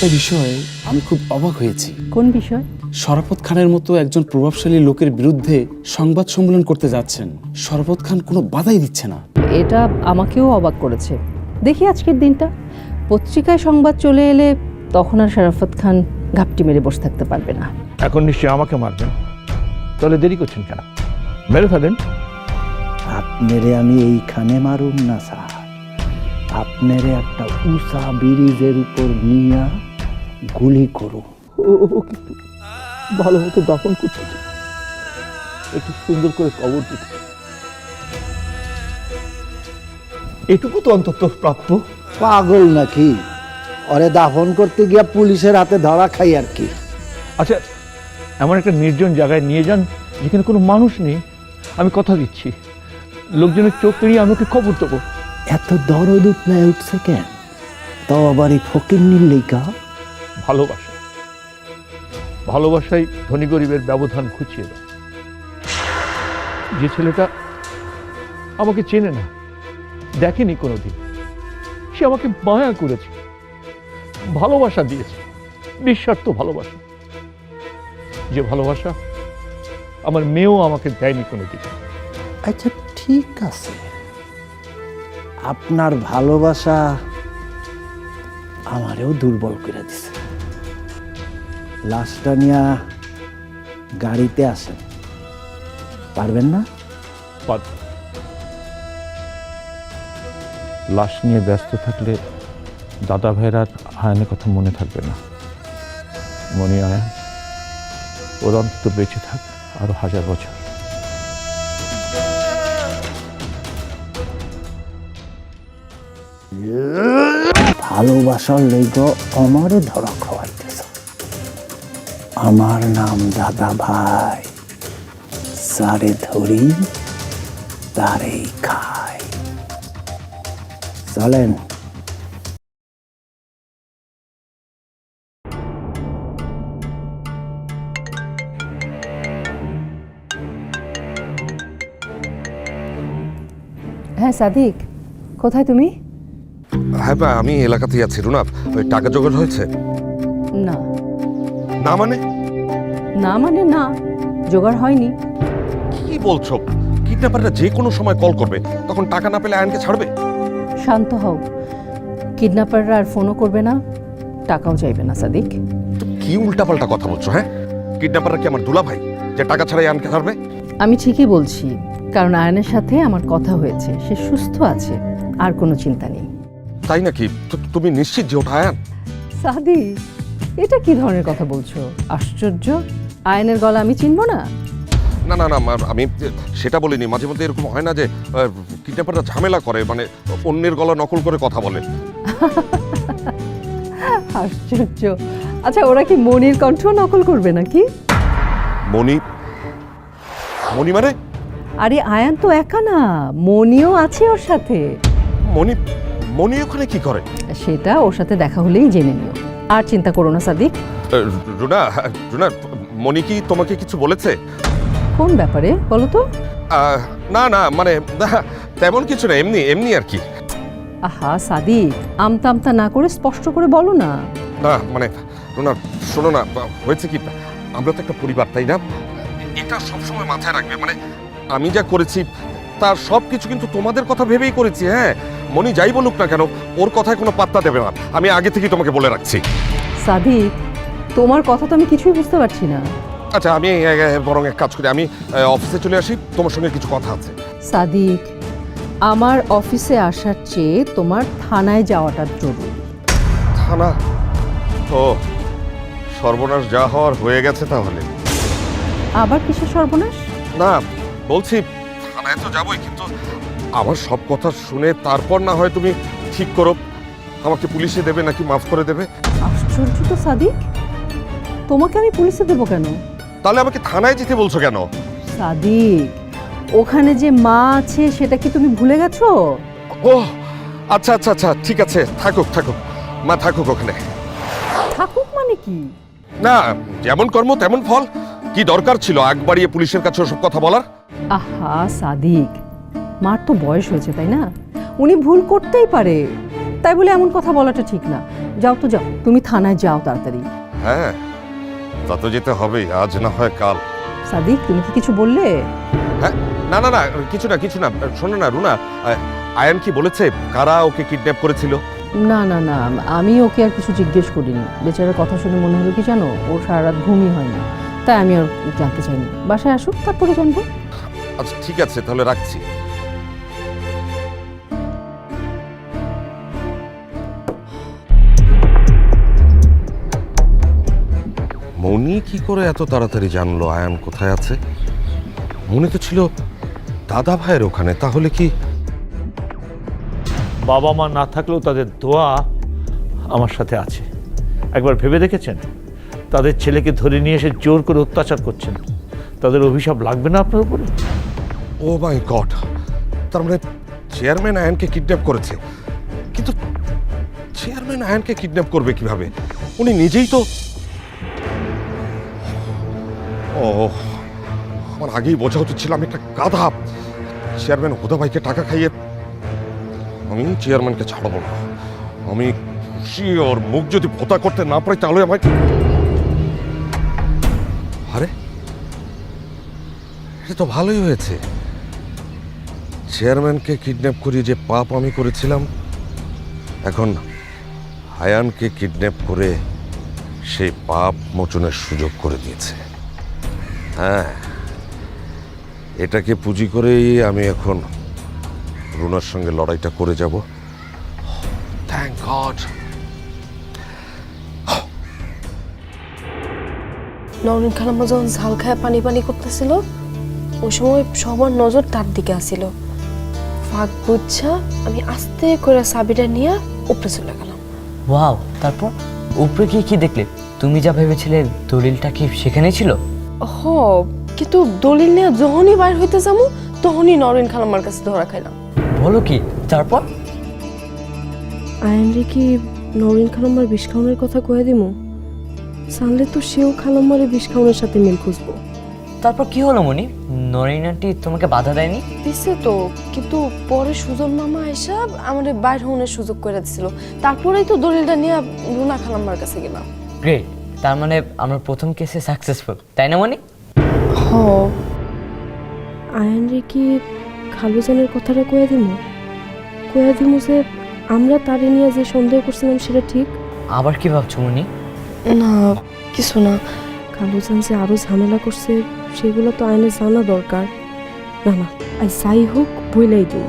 একটা বিষয়ে আমি খুব অবাক হয়েছি। কোন বিষয়? শরাফত খানের মতো একজন প্রভাবশালী লোকের বিরুদ্ধে সংবাদ সম্মেলন করতে যাচ্ছেন। শরাফত খান কোনো বাধাই দিচ্ছে না। এটা আমাকেও অবাক করেছে। দেখি আজকের দিনটা। পত্রিকায় সংবাদ চলে এলে তখন আর শরাফত খান ঘাপটি মেরে বসে থাকতে পারবে না। এখন নিশ্চয়ই আমাকে মারবেন। তাহলে দেরি করছেন কেন? মেরে ফেলেন? আপনারে আমি এইখানে মারুম না স্যার। আপনারে একটা উষা ব্রিজের উপর নিয়ে গুলি করুম ও কিন্তু ভালো মতো দাফন করতে একটু সুন্দর করে কবর দিতে। এটুকু তো অন্তত প্রাপ্য। পাগল নাকি? ওরে দাফন করতে গিয়া পুলিশের হাতে ধরা খাই আর কি। আচ্ছা এমন একটা নির্জন জায়গায় নিয়ে যান যেখানে কোনো মানুষ নেই। আমি কথা দিচ্ছি। লোকজনের চোখ পেরিয়ে আমাকে খবর দেবো। এত দরদ উঠনায় উঠছে কেন? তাও আবার এই ফকির নীলিকা ভালোবাসা। ভালোবাসাই ধনী গরিবের ব্যবধান খুঁচিয়ে দেয়। যে ছেলেটা আমাকে চেনে না দেখেনি কোনোদিন। সে আমাকে মায়া করেছে ভালোবাসা দিয়েছে নিঃস্বার্থ ভালোবাসা। যে ভালোবাসা আমার মেয়েও আমাকে দেয়নি কোনোদিন। আচ্ছা ঠিক আছে। আপনার ভালোবাসা আমারেও দুর্বল করে দিছে। লাশটা নিয়া গাড়িতে আসেন। পারবেন না? বাদ লাশ নিয়ে ব্যস্ত থাকলে দাদা ভাইয়ের আর কথা মনে থাকবে না। মনে আয়ান ওর অন্তত বেঁচে থাক আরও হাজার বছর। ভালোবাসার লেগ আমারে ধরা খাওয়াইতেছ। আমার নাম দাদা ভাই সারে ধরি, তারেই খাই। চলেন। হ্যাঁ সাদিক কোথায় তুমি? হ্যাঁ বা আমি এলাকাতেই আছি। রুনা ওই টাকা জোগাড় হয়েছে? না। না মানে? না মানে না জোগাড় হয়নি। কি বলছো? কিডন্যাপাররা যে কোনো সময় কল করবে তখন টাকা না পেলে আয়নকে ছাড়বে? শান্ত হও। কিডন্যাপাররা আর ফোনও করবে না টাকাও চাইবে না সাদিক। কি উল্টাপাল্টা কথা বলছো হ্যাঁ? কিডন্যাপাররা কি আমার দুলা ভাই যে টাকা ছাড়াই আয়নকে ছাড়বে আমি ঠিকই বলছি কারণ আয়নের সাথে আমার কথা হয়েছে সে সুস্থ আছে আর কোনো চিন্তা নেই। তাই নাকি? তুমি নিশ্চিত যে ওটা আয়ান? সাদি এটা কি ধরনের কথা বলছো? আশ্চর্য আয়নের গলা আমি চিনবো না? না না না আমি সেটা বলিনি। মাঝে মধ্যে এরকম হয় না যে কিডন্যাপাররা ঝামেলা করে মানে অন্যের গলা নকল করে কথা বলে। আশ্চর্য। আচ্ছা ওরা কি মনির কণ্ঠ নকল করবে নাকি? মণি মণি মানে? আরে আয়ান তো একা না। মনিও আছে ওর সাথে। মণি মণি ওখানে কি করে? সেটা ওর সাথে দেখা হলেই জেনে নিও। আর চিন্তা করো না সাদিক। রুনা রুনা মণি কি তোমাকে কিছু বলেছে? কোন ব্যাপারে বলো তো? না না মানে তেমন কিছু না এমনি এমনি আর কি। আহা সাদিক আমতা আমতা না করে স্পষ্ট করে বলো না। না মানে রুনা শোনো না হয়েছে কি আমরা তো একটা পরিবার তাই না? এটা সবসময় মাথায় রাখবে মানে আমি যা করেছি তার সব কিছু কিন্তু তোমাদের কথা ভেবেই করেছি হ্যাঁ? মনি যাই বলুক না কেন ওর কথায় কোনো পাত্তা দেবে না। আমি আগে থেকেই তোমাকে বলে রাখছি। সাদিক তোমার কথা তো আমি কিছুই বুঝতে পারছি না। আচ্ছা আমি বরং এক কাজ করি। আমি অফিসে চলে আসি তোমার সঙ্গে কিছু কথা আছে। সাদিক আমার অফিসে আসার চেয়ে তোমার থানায় যাওয়াটা জরুরি। থানা? ও সর্বনাশ যা হওয়ার হয়ে গেছে তাহলে। আবার কিসের সর্বনাশ? না বলছি থানায় তো যাবোই কিন্তু আমার সব কথা শুনে তারপর না হয় তুমি ঠিক করো। আমাকে পুলিশে দেবে নাকি মাফ করে দেবে? আশ্চর্য তো সাদিক। তোমাকে আমি পুলিশে দেবো কেন? তাহলে আমাকে থানায় যেতে বলছো কেন? সাদিক ওখানে যে মা আছে সেটা কি তুমি ভুলে গেছো? ও আচ্ছা আচ্ছা আচ্ছা ঠিক আছে থাকুক থাকুক। মা থাকুক ওখানে। থাকুক মানে কি? না যেমন কর্ম তেমন ফল। কি দরকার ছিল আগ বাড়িয়ে পুলিশের কাছে ওসব কথা বলার? আহা সাদিক মার তো বয়স হয়েছে তাই না? উনি ভুল করতেই পারে। তাই বলে এমন কথা বলাটা ঠিক না। যাও তো যাও তুমি থানায় যাও তাড়াতাড়ি। হ্যাঁ। তা তো যেতে হবেই আজ না হয় কাল। সাদিক তুমি কি কিছু বললে? হ্যাঁ না না না কিছু না কিছু না শোনো না রুনা আয়ান কি বলেছে? কারা ওকে কিডন্যাপ করেছিল? না না না আমি ওকে আর কিছু জিজ্ঞেস করিনি। বেচারার কথা শুনে মনে হলো কি জানো ওর সারা রাত ঘুমই হয় না তাই আমি আর জানতে চাইনি। বাসায় আসুক তারপরে জানব। আচ্ছা ঠিক আছে তাহলে রাখছি। কি করে এত তাড়াতাড়ি জানলো আয়ান কোথায় আছে? মনে তো ছিল দাদা ভাইয়ের ওখানে তাহলে কি? বাবা মা না থাকলেও তাদের দোয়া আমার সাথে আছে। একবার ভেবে দেখেছেন? তাদের ছেলেকে ধরে নিয়ে এসে জোর করে অত্যাচার করছেন। তাদের অভিশাপ লাগবে না আপনার উপরে? Oh my god! তার মানে চেয়ারম্যান আয়নকে কিডন্যাপ করেছে। কিন্তু চেয়ারম্যান আয়নকে কিডন্যাপ করবে কীভাবে? উনি নিজেই তো আমার আগেই বোঝা উচিত ছিল আমি একটা গাধা। চেয়ারম্যান হুদা ভাইকে টাকা খাইয়ে আমি চেয়ারম্যানকে ছাড়বো না। আমি খুশি, ওর মুখ যদি ভোতা করতে না পারি তাহলে আমায় আরে, এটা তো ভালোই হয়েছে। চেয়ারম্যানকে কিডন্যাপ করিয়ে যে পাপ আমি করেছিলাম, এখন হায়ানকে কিডন্যাপ করে সেই পাপ মোচনের সুযোগ করে দিয়েছে। হ্যাঁ। এটাকে পুঁজি করেই আমি এখন রুনার সঙ্গে লড়াইটা করে যাব। থ্যাংক গড নরেন খালাম্মা যখন ঝাল খায় পানি পানি করতেছিল ওই সময় সবার নজর তার দিকে আসিল ফাঁক বুঝছা আমি আস্তে করে সাবিটা নিয়ে উপরে চলে গেলাম। ওয়াও তারপর? উপরে গিয়ে কি দেখলে? তুমি যা ভেবেছিলে দলিলটা কি সেখানে ছিল? হ কিন্তু দলিল নিয়ে যখনই বাইর হইতে যাব তখনই নরেন খালাম্মার কাছে ধরা খাইলাম। বলো কি তারপর? আয়নরে কি নরেন খালাম্মার বিষ খাওয়ানোর কথা কয়ে দিমু? জানলে তো সেও খালাম্মারে বিষ খাওয়ানোর সাথে মিল খুঁজবো। তারপর কি হলো মনি? নরিন আন্টি তোমাকে বাধা দেয়নি? দিছে তো কিন্তু পরে সুজন মামা এসে আমাদের বাইর হওয়ার সুযোগ করে দিছিল। তারপরেই তো দলিলটা নিয়ে রুনা খালাম্মার কাছে গেলাম। গ্রেট তার মানে আমরা প্রথম কেসে সাকসেসফুল তাই না মনি? হ। আয়ন রে কি খালুজানের কথাটা কয়ে দিমু? কয়ে দিমু যে আমরা তারে নিয়ে যে সন্দেহ করছিলাম সেটা ঠিক? আবার কি ভাবছ মনি? না কিছু না। খালুজান যে আরও ঝামেলা করছে সেগুলো তো আয়নের জানা দরকার। না না আর যাই হোক বইলাই দিই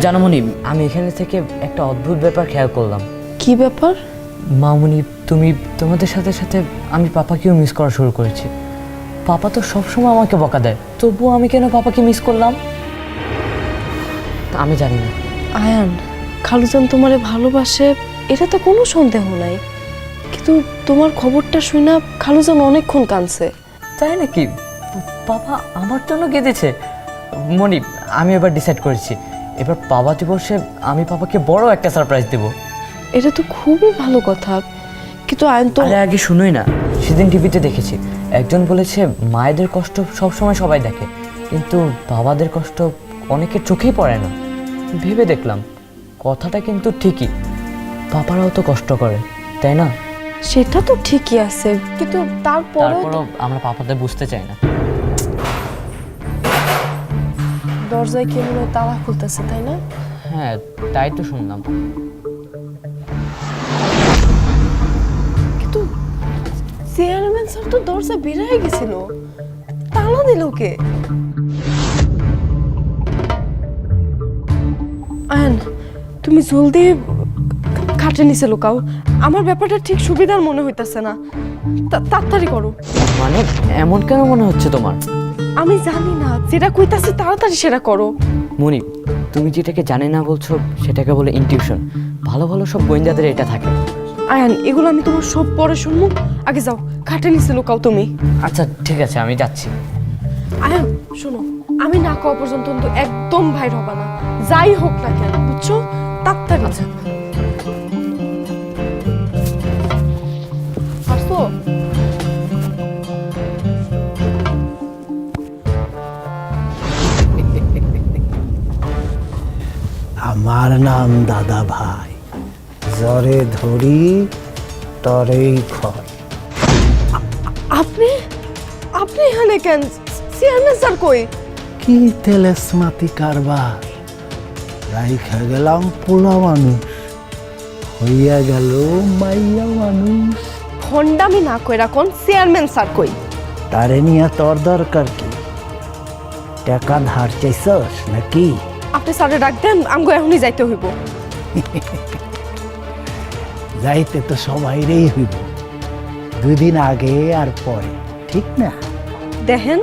জানো মনি আমি এখানে থেকে একটা অদ্ভুত ব্যাপার খেয়াল করলাম। কি ব্যাপার? মামুনি তুমি তোমাদের সাথে সাথে আমি পাপাকেও মিস করা শুরু করেছি। পাপা তো সবসময় আমাকে বকা দেয়। তবুও আমি কেন পাপাকে মিস করলাম? তা আমি জানি না। আয়ান খালুজান তোমারে ভালোবাসে এটা তো কোনো সন্দেহ নাই। কিন্তু তোমার খবরটা শুনে খালুজান অনেকক্ষণ কাঁদছে। তাই নাকি? বাবা আমার জন্য কেঁদেছে। মনি আমি এবার ডিসাইড করেছি। এবার বাবা দিবসে আমি বাবাকে বড় একটা সারপ্রাইজ দেব। এটা তো খুবই ভালো কথা। কিন্তু আয়ন তো আরে আগে শুনোই না। সেদিন টিভিতে দেখেছি। একজন বলেছে মায়েদের কষ্ট সবসময় সবাই দেখে। কিন্তু বাবাদের কষ্ট অনেকের চোখেই পড়ে না। ভেবে দেখলাম কথাটা কিন্তু ঠিকই। বাবারাও তো কষ্ট করে তাই না? সেটা তো ঠিকই আছে। কিন্তু তারপরেও তারপরও আমরা পাপাদের বুঝতে চাই না। দরজায় কে মনে হয় তালা খুলতেছে তাই না? হ্যাঁ তাই তো শুনলাম। স্যার তো দরজা বেরিয়ে গেছিল। তালা দিল কে আয়ন তুমি জলদি খাটে নিছে লুকাও। আমার ব্যাপারটা ঠিক সুবিধার মনে হইতাছে না। তা- তাড়াতাড়ি করো। মানে এমন কেন মনে হচ্ছে তোমার? আমি জানি না। যেটা কইতাছে তাড়াতাড়ি সেটা করো। মনি তুমি যেটাকে জানে না বলছো সেটাকে বলে ইনটিউশন ভালো ভালো সব গোয়েন্দাদের এটা থাকে। আয়ান এগুলো আমি তোমার সব পরে শুনব। আগে যাও খাটে নিচে লুকাও তুমি। আচ্ছা ঠিক আছে আমি যাচ্ছি। আয়ান শোনো আমি না খাওয়া পর্যন্ত কিন্তু একদম বাইর হবা না। যাই হোক না কেন বুঝছ? তাড়াতাড়ি আচ্ছা। আসো। আমার নাম দাদা ভাই। জ্বরে ধরি তোর এই ঘর আপনি? আপনি এখানে কেন? চেয়ারম্যান স্যার কই? কি তেলেসমাতি কারবার? রাইখা গেলাম পোলা মানুষ হইয়া গেল মাইয়া মানুষ। ভণ্ডামি না কইরা কোন চেয়ারম্যান স্যার কই? তারে নিয়ে তোর দরকার কি? টাকা ধার চাইছস নাকি? আপনি স্যারে ডাক দেন আমগো এখনই যাইতে হইব। যাইতে তো সবাইরেই হইব। দুদিন আগে আর পরে ঠিক না? দেখেন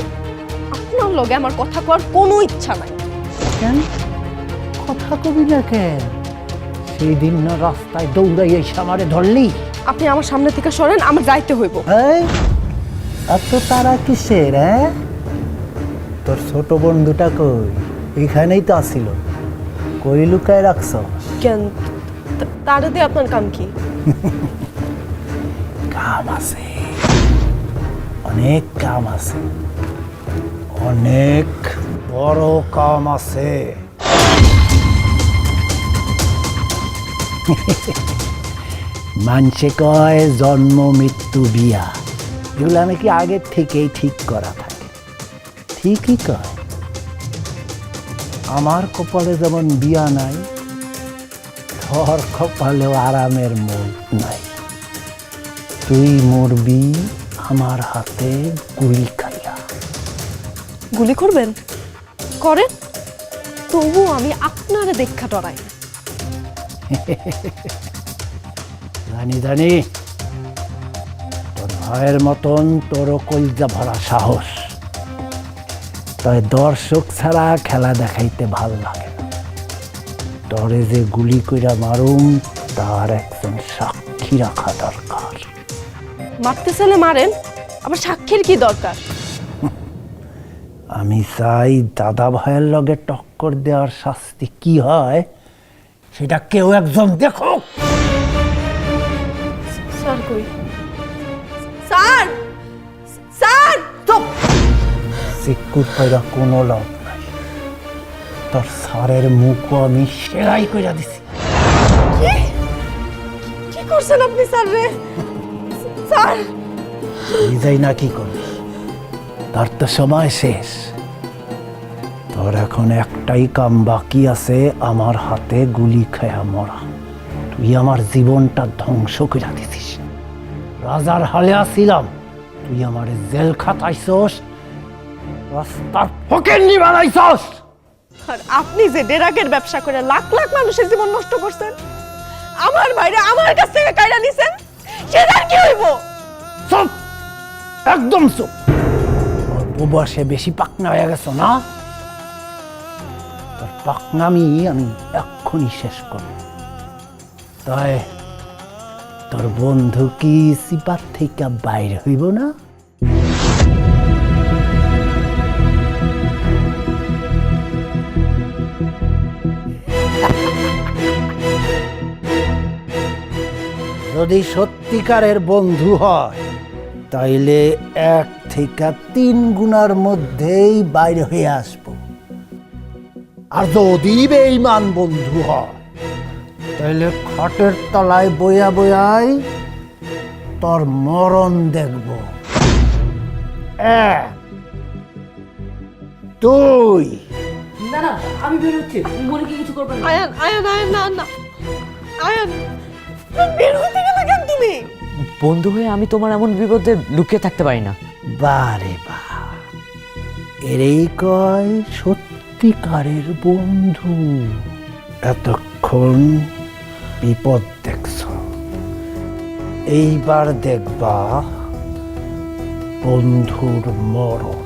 আপনার লগে আমার কথা কওয়ার কোনো ইচ্ছা নাই। কেন? কথা কবি না কেন? সেই দিন না রাস্তায় দৌড়াই এসে আমারে ধরলি? আপনি আমার সামনে থেকে সরেন আমার যাইতে হইব। এই এত তারা কিসের হ্যাঁ তোর ছোট বন্ধুটা কই? এখানেই তো আসিল। কই লুকায় রাখছ? কেন? তারে দিয়ে আপনার কাম কি? কাম আছে। অনেক কাম আছে। অনেক বড় কাম আছে। মানসে কয় জন্ম, মৃত্যু, বিয়া। এগুলো আমি কি আগের থেকেই ঠিক করা থাকে? ঠিকই কয়। আমার কপালে যেমন বিয়া নাই ধর কপালেও আরামের মুখ নাই। তুই মরবি আমার হাতে গুলি খাইয়া। গুলি করবেন? করেন। তবু আমি আপনারে দেখা ডরাই। জানি জানি। তোর ভাইয়ের মতন তোরও কলজা ভরা সাহস। তাই দর্শক ছাড়া খেলা দেখাইতে ভালো লাগে তরে যে গুলি কইরা মারুম তার একজন সাক্ষী রাখা দরকার। মারতে চাইলে মারেন আবার সাক্ষীর কি দরকার? আমি চাই দাদা ভাইয়ের লগে টক্কর দেওয়ার শাস্তি কি হয় সেটা কেউ একজন দেখো স্যার কই? স্যার! স্যার! পাইরা কোনো লাভ তোর সারের মুখও আমি সেলাই কইরা দিছি। কি? করছেন আপনি স্যার রে? স্যার! নিজেই না কি করবি? তার তো সময় শেষ। তোর এখন একটাই কাম বাকি আছে আমার হাতে গুলি খেয়া মরা। তুই আমার জীবনটা ধ্বংস করে দিছিস। রাজার হালে আসিলাম। তুই আমার জেল খাতাইছস রাস্তার ফকেন্নি বানাইছস আর আপনি যে ডেরাকের ব্যবসা করে লাখ লাখ মানুষের জীবন নষ্ট করছেন, আমার বাইরে আমার কাছ থেকে কাইরা নিছেন, সেটার কি হইব? চুপ! একদম চুপ! অল্প বয়সে বেশি পাকনা হয়ে গেছো না? তোর পাকনামি আমি এক্ষুনি শেষ করব। তাই তোর বন্ধু কি সিপার থেকে বাইরে হইব না? যদি সত্যিকারের বন্ধু হয়, তাইলে এক থেকে তিন গুণার মধ্যেই বাইরে হয়ে আসব। আর যদি বেঈমান বন্ধু হয়, তাইলে খটের তলায় বয়া বয়াই তোর মরণ দেখব। এক, দুই আয়ান আয়ান আয়ান না না। আয়ান বের হইতে গেলে কেন তুমি? বন্ধু হয়ে আমি তোমার এমন বিপদে লুকিয়ে থাকতে পারি না। বারে বা এরেই কয় সত্যিকারের বন্ধু। এতক্ষণ বিপদ দেখছ। এইবার দেখবা বন্ধুর মরণ।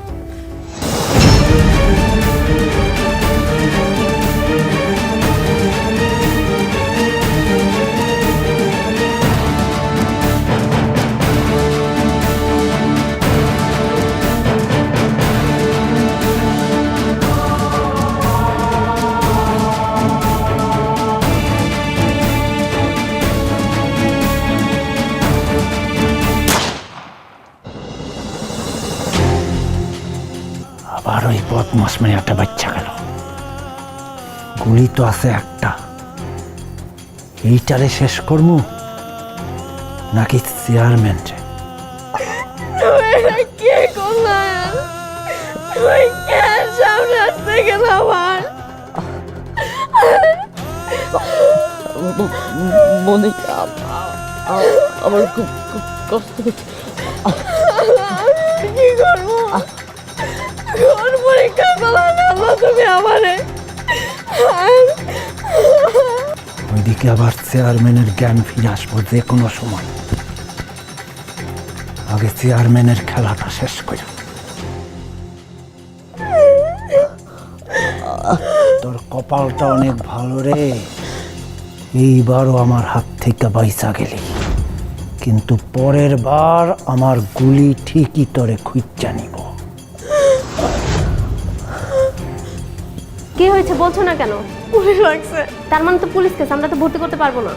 বদমাস মানে একটা বাচ্চা গেল। গুলি তো আছে একটা। এইটারে শেষ করব নাকি চেয়ারম্যান কে করলেন তুই কেন সামনে আসতে গেল আমার আমার খুব খুব কষ্ট হচ্ছে। কি করব? পরীক্ষা তুমি আমারে। ওইদিকে আবার চেয়ারম্যানের জ্ঞান ফিরে আসব যে কোনো সময়। আগে চেয়ারম্যানের খেলাটা শেষ করে। তোর কপালটা অনেক ভালো রে। এইবারও আমার হাত থেকে বাইসা গেলি। কিন্তু পরের বার আমার গুলি ঠিকই তোরে খুঁজা নিব। কি হয়েছে বলছো না কেন? পুলিশ লাগছে। তার মানে তো পুলিশ কেস আমরা তো ভর্তি করতে পারব না।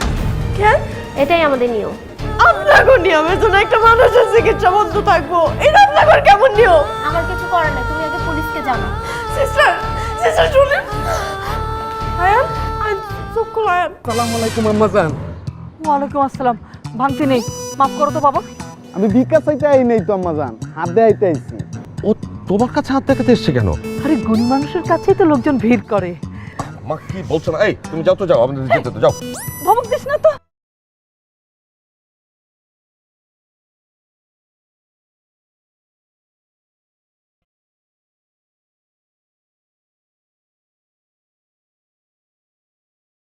কেন? এটাই আমাদের নিয়ম। আপনাকে নিয়মের জন্য একটা মানুষের চিকিৎসা বন্ধ থাকব। এটা আপনার কেমন নিয়ম? আমার কিছু করার নাই তুমি আগে পুলিশকে জানো। সিস্টার সিস্টার শুনেন। আয়ান আয়ান চুপ করো আয়ান। ওয়ালাইকুম আসসালাম। ভাঙতি নেই। মাফ করো তো বাবা। আমি ভিক্ষা চাইতে আই নেই তো আম্মা জান। হাত দেয়াইতে আইছি। ও তোমার কাছে হাত দেখাতে এসছে কেন? আরে গরিব মানুষের কাছেই তো লোকজন ভিড় করে। মা কি বলছো না? এই তুমি যাও তো যাও আমাদের যেতে তো যাও। ধমক দিস না তো।